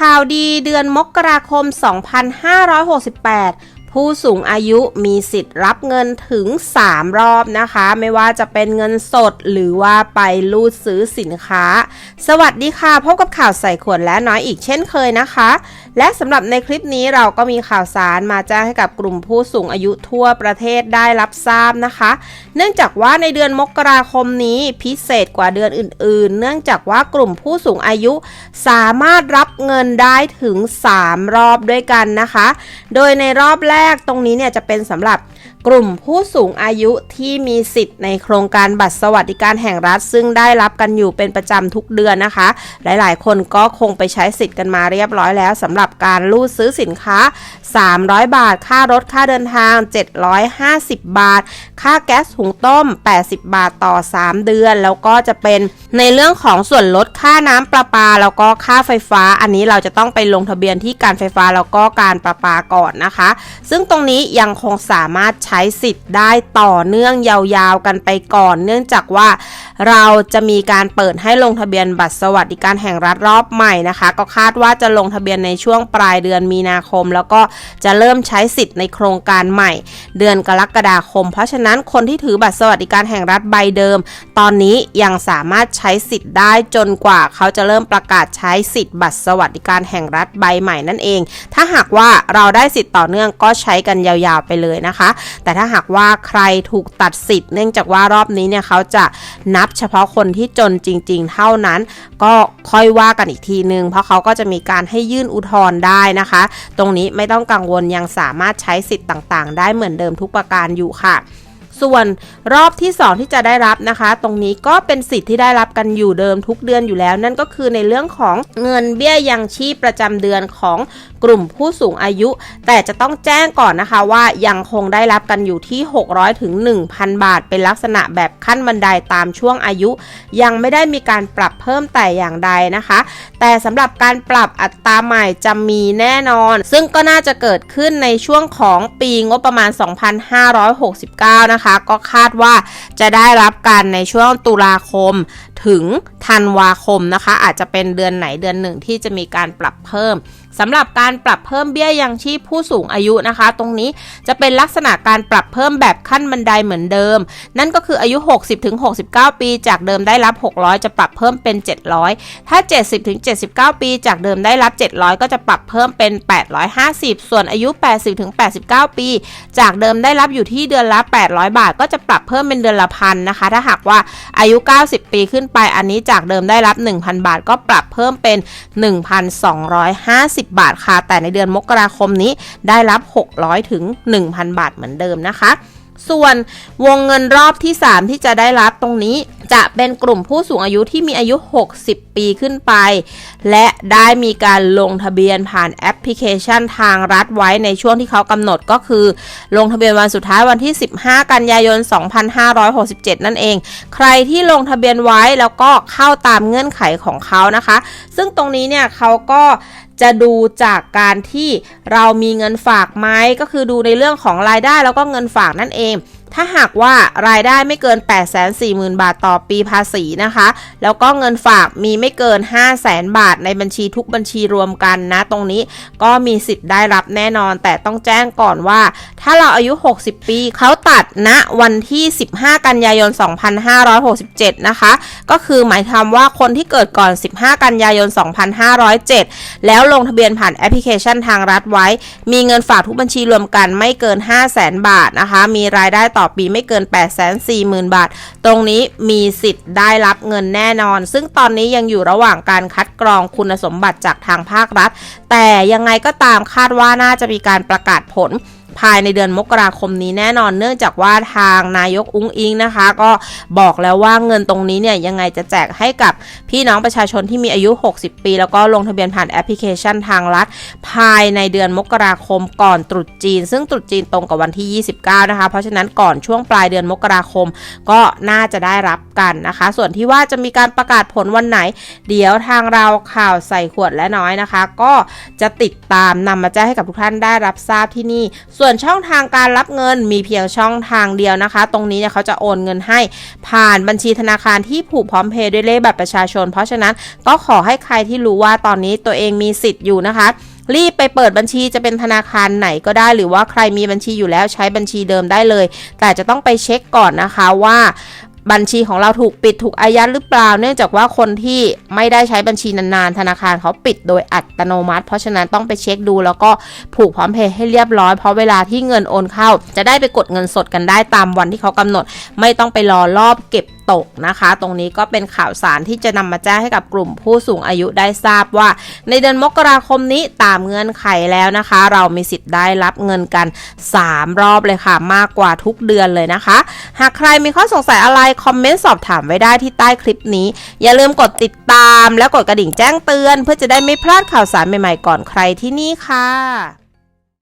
ข่าวดีเดือนมกราคม 2568 ผู้สูงอายุมีสิทธิ์รับเงินถึง 3 รอบนะคะ ไม่ว่าจะเป็นเงินสดหรือว่าไปรูดซื้อสินค้า สวัสดีค่ะ พบกับข่าวใส่ขวดและน้อยอีกเช่นเคยนะคะ และสำหรับในคลิปนี้เราก็มีข่าวสารมาแจ้งให้กับกลุ่มผู้สูงอายุทั่วประเทศได้รับทราบนะคะ เนื่องจากว่าในเดือนมกราคมนี้พิเศษกว่าเดือนอื่น ๆ เนื่องจากว่ากลุ่มผู้สูงอายุสามารถรับเงินได้ถึง 3 รอบด้วยกันนะคะ โดยในรอบแรกกตรงนี้เนี่ยจะเป็นสำหรับ กลุ่มผู้สูงอายุที่มีสิทธิ์ในโครงการบัตรสวัสดิการแห่งรัฐ ซึ่งได้รับกันอยู่เป็นประจำทุกเดือนนะคะ หลายๆ คนก็คงไปใช้สิทธิ์กันมาเรียบร้อยแล้วสำหรับการรูดซื้อสินค้า 300 บาท ค่ารถค่าเดินทาง 750 บาท ค่าแก๊สหุงต้ม 80 บาทต่อ 3 เดือน แล้วก็จะเป็นในเรื่องของส่วนลดค่าน้ำประปา แล้วก็ค่าไฟฟ้า อันนี้เราจะต้องไปลงทะเบียนที่การไฟฟ้าแล้วก็การประปาก่อนนะคะ ซึ่งตรงนี้ยังคงสามารถใใช้สิทธิ์ได้ต่อเนื่องยาวๆกันไปก่อน เนื่องจากว่า เราจะมีการเปิดให้ลงทะเบียนบัตรสวัสดิการแห่งรัฐรอบใหม่นะคะ ก็คาดว่าจะลงทะเบียนในช่วงปลายเดือนมีนาคม แล้วก็จะเริ่มใช้สิทธิ์ในโครงการใหม่ เดือนกรกฎาคม เพราะฉะนั้นคนที่ถือบัตรสวัสดิการแห่งรัฐใบเดิม ตอนนี้ยังสามารถใช้สิทธิ์ได้จนกว่าเขาจะเริ่มประกาศใช้สิทธิ์บัตรสวัสดิการแห่งรัฐใบใหม่นั่นเอง ถ้าหากว่าเราได้สิทธิ์ต่อเนื่องก็ใช้กันยาวๆไปเลยนะคะ แต่ถ้าหากว่าใครถูกตัดสิทธิ์เนื่องจากว่ารอบนี้เนี่ยเขาจะนับเฉพาะคนที่จนจริง ๆ เท่านั้น ก็ค่อยว่ากันอีกทีนึง เพราะเขาก็จะมีการให้ยื่นอุทธรณ์ได้นะคะ ตรงนี้ไม่ต้องกังวลยังสามารถใช้สิทธิ์ต่างๆ ได้เหมือนเดิมทุกประการอยู่ค่ะ ส่วนรอบที่ 2 ที่จะได้รับนะคะ ตรงนี้ก็เป็นสิทธิ์ที่ได้รับกันอยู่เดิมทุกเดือนอยู่แล้ว นั่นก็คือในเรื่องของเงินเบี้ยยังชีพประจำเดือนของกลุ่มผู้สูงอายุ แต่จะต้องแจ้งก่อนนะคะว่ายังคงได้รับกันอยู่ที่ 600ถึง1,000 บาท เป็นลักษณะแบบขั้นบันไดตามช่วงอายุ ยังไม่ได้มีการปรับเพิ่มแต่อย่างใดนะคะ แต่สำหรับการปรับอัตราใหม่จะมีแน่นอน ซึ่งก็น่าจะเกิดขึ้นในช่วงของปีงบประมาณ 2569 นะคะก็คาดว่าจะได้รับการในช่วงตุลาคมถึงธันวาคมนะคะ อาจจะเป็นเดือนไหนเดือนหนึ่งที่จะมีการปรับเพิ่ม สำหรับการปรับเพิ่มเบี้ยยังชีพผู้สูงอายุนะคะ ตรงนี้จะเป็นลักษณะการปรับเพิ่มแบบขั้นบันไดเหมือนเดิม นั่นก็คืออายุ 60ถึง69 ปี จากเดิมได้รับ 600 จะปรับเพิ่มเป็น 700 ถ้า 70ถึง79 ปี จากเดิมได้รับ 700 ก็จะปรับเพิ่มเป็น 850 ส่วนอายุ 80ถึง89 ปี จากเดิมได้รับอยู่ที่เดือนละ 800 บาท ก็จะปรับเพิ่มเป็นเดือนละพันนะคะ ถ้าหากว่าอายุ 90 ปีขึ้นไปอันนี้จากเดิมได้รับ 1,000 บาท ก็ปรับเพิ่มเป็น 1,250บาทค่ะ แต่ในเดือนมกราคมนี้ได้รับ 600 ถึง 1,000 บาทเหมือนเดิมนะคะ ส่วนวงเงินรอบที่ 3 ที่จะได้รับตรงนี้ จะเป็นกลุ่มผู้สูงอายุที่มีอายุ 60 ปีขึ้นไป และได้มีการลงทะเบียนผ่านแอปพลิเคชันทางรัฐไว้ในช่วงที่เขากำหนดก็คือ ลงทะเบียนวันสุดท้ายวันที่ 15 กันยายน 2567 นั่นเอง ใครที่ลงทะเบียนไว้แล้วก็เข้าตามเงื่อนไขของเขานะคะ ซึ่งตรงนี้เนี่ยเขาก็จะดูจากการที่เรามีเงินฝากไหมก็คือดูในเรื่องของรายได้แล้วก็เงินฝากนั่นเอง ถ้าหากว่ารายได้ไม่เกิน 840,000 บาทต่อปีภาษีนะคะ แล้วก็เงินฝากมีไม่เกิน 500,000 บาทในบัญชีทุกบัญชีรวมกันนะ ตรงนี้ก็มีสิทธิ์ได้รับแน่นอน แต่ต้องแจ้งก่อนว่า ถ้าเราอายุ 60 ปีเขาตัดณนะวันที่ 15 กันยายน 2567 นะคะ ก็คือหมายความว่าคนที่เกิดก่อน 15 กันยายน 2507 แล้วลงทะเบียนผ่านแอปพลิเคชันทางรัฐไว้ มีเงินฝากทุกบัญชีรวมกันไม่เกิน 500,000 บาทนะคะ มีรายได้ต่อ่อปีไม่เกิน 840,000 บาท ตรงนี้มีสิทธิ์ได้รับเงินแน่นอน ซึ่งตอนนี้ยังอยู่ระหว่างการคัดกรองคุณสมบัติจากทางภาครัฐ แต่ยังไงก็ตามคาดว่าน่าจะมีการประกาศผล ภายในเดือนมกราคมนี้แน่นอนเนื่องจากว่าทางนายกอุ้งอิงนะคะ ก็บอกแล้วว่าเงินตรงนี้เนี่ยยังไงจะแจกให้กับพี่น้องประชาชนที่มีอายุ 60 ปี แล้วก็ลงทะเบียนผ่านแอปพลิเคชันทางรัฐ ภายในเดือนมกราคมก่อนตรุษจีน ซึ่งตรุษจีนตรงกับวันที่ 29 นะคะ เพราะฉะนั้นก่อนช่วงปลายเดือนมกราคมก็น่าจะได้รับกันนะคะ ส่วนที่ว่าจะมีการประกาศผลวันไหน เดี๋ยวทางเราข่าวใส่ขวดและน้อยนะคะ ก็จะติดตามนำมาแจ้งให้กับทุกท่านได้รับทราบที่นี่ส่วนช่องทางการรับเงินมีเพียงช่องทางเดียวนะคะ ตรงนี้เนี่ยเขาจะโอนเงินให้ผ่านบัญชีธนาคารที่ผูกพร้อมเพย์ด้วยเลขบัตรประชาชน เพราะฉะนั้นก็ขอให้ใครที่รู้ว่าตอนนี้ตัวเองมีสิทธิ์อยู่นะคะรีบไปเปิดบัญชีจะเป็นธนาคารไหนก็ได้ หรือว่าใครมีบัญชีอยู่แล้วใช้บัญชีเดิมได้เลย แต่จะต้องไปเช็คก่อนนะคะว่า บัญชีของเราถูกปิดถูกอายัดหรือเปล่า เนื่องจากว่าคนที่ไม่ได้ใช้บัญชีนานๆ ธนาคารเขาปิดโดยอัตโนมัติ เพราะฉะนั้นต้องไปเช็คดูแล้วก็ผูกพร้อมเพย์ให้เรียบร้อย เพราะเวลาที่เงินโอนเข้า จะได้ไปกดเงินสดกันได้ตามวันที่เขากำหนด ไม่ต้องไปรอรอบเก็บ ตกนะคะ ตรงนี้ก็เป็นข่าวสารที่จะนำมาแจ้งให้กับกลุ่มผู้สูงอายุได้ทราบว่า ในเดือนมกราคมนี้ตามเงื่อนไขแล้วนะคะ เรามีสิทธิ์ได้รับเงินกัน 3 รอบเลยค่ะ มากกว่าทุกเดือนเลยนะคะ หากใครมีข้อสงสัยอะไรคอมเมนต์สอบถามไว้ได้ที่ใต้คลิปนี้ อย่าลืมกดติดตาม และกดกระดิ่งแจ้งเตือน เพื่อจะได้ไม่พลาดข่าวสารใหม่ๆก่อนใครที่นี่ค่ะ